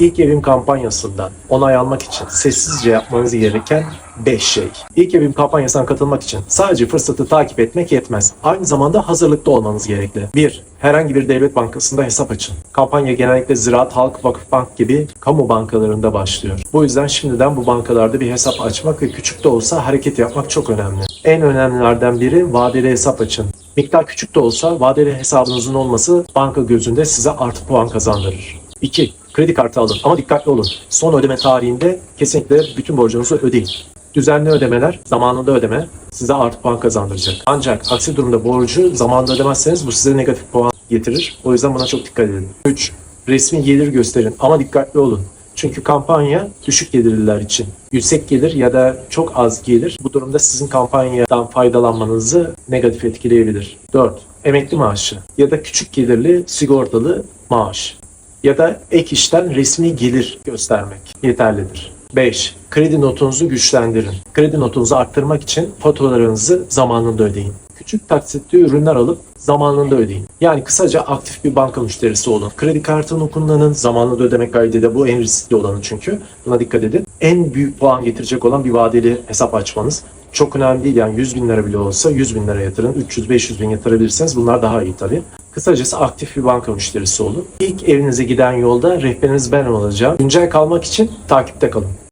İlk evim kampanyasından onay almak için sessizce yapmanız gereken 5 şey. İlk evim kampanyasına katılmak için sadece fırsatı takip etmek yetmez. Aynı zamanda hazırlıklı olmanız gerekli. 1. Herhangi bir devlet bankasında hesap açın. Kampanya genellikle Ziraat, Halk, Vakıfbank gibi kamu bankalarında başlıyor. Bu yüzden şimdiden bu bankalarda bir hesap açmak ve küçük de olsa hareket yapmak çok önemli. En önemlilerden biri vadeli hesap açın. Miktar küçük de olsa vadeli hesabınızın olması banka gözünde size artı puan kazandırır. 2. Kredi kartı alın ama dikkatli olun. Son ödeme tarihinde kesinlikle bütün borcunuzu ödeyin. Düzenli ödemeler, zamanında ödeme size artı puan kazandıracak. Ancak aksi durumda borcu zamanında ödemezseniz bu size negatif puan getirir. O yüzden buna çok dikkat edin. 3. Resmi gelir gösterin ama dikkatli olun. Çünkü kampanya düşük gelirliler için. Yüksek gelir ya da çok az gelir bu durumda sizin kampanyadan faydalanmanızı negatif etkileyebilir. 4. Emekli maaşı ya da küçük gelirli sigortalı maaş ya da ek işten resmi gelir göstermek yeterlidir. 5. Kredi notunuzu güçlendirin. Kredi notunuzu arttırmak için faturalarınızı zamanında ödeyin. Küçük taksitli ürünler alıp zamanında ödeyin. Yani kısaca aktif bir banka müşterisi olun. Kredi kartını kullanın. Zamanında ödemek kaydıyla bu en riskli olanı çünkü. Buna dikkat edin. En büyük puan getirecek olan bir vadeli hesap açmanız. Çok önemli değil yani 100 bin lira bile olsa 100 bin lira yatırın. 300-500 bin yatırabilirsiniz. Bunlar daha iyi tabii. Kısacası aktif bir banka müşterisi olun. İlk evinize giden yolda rehberiniz ben olacağım. Güncel kalmak için takipte kalın.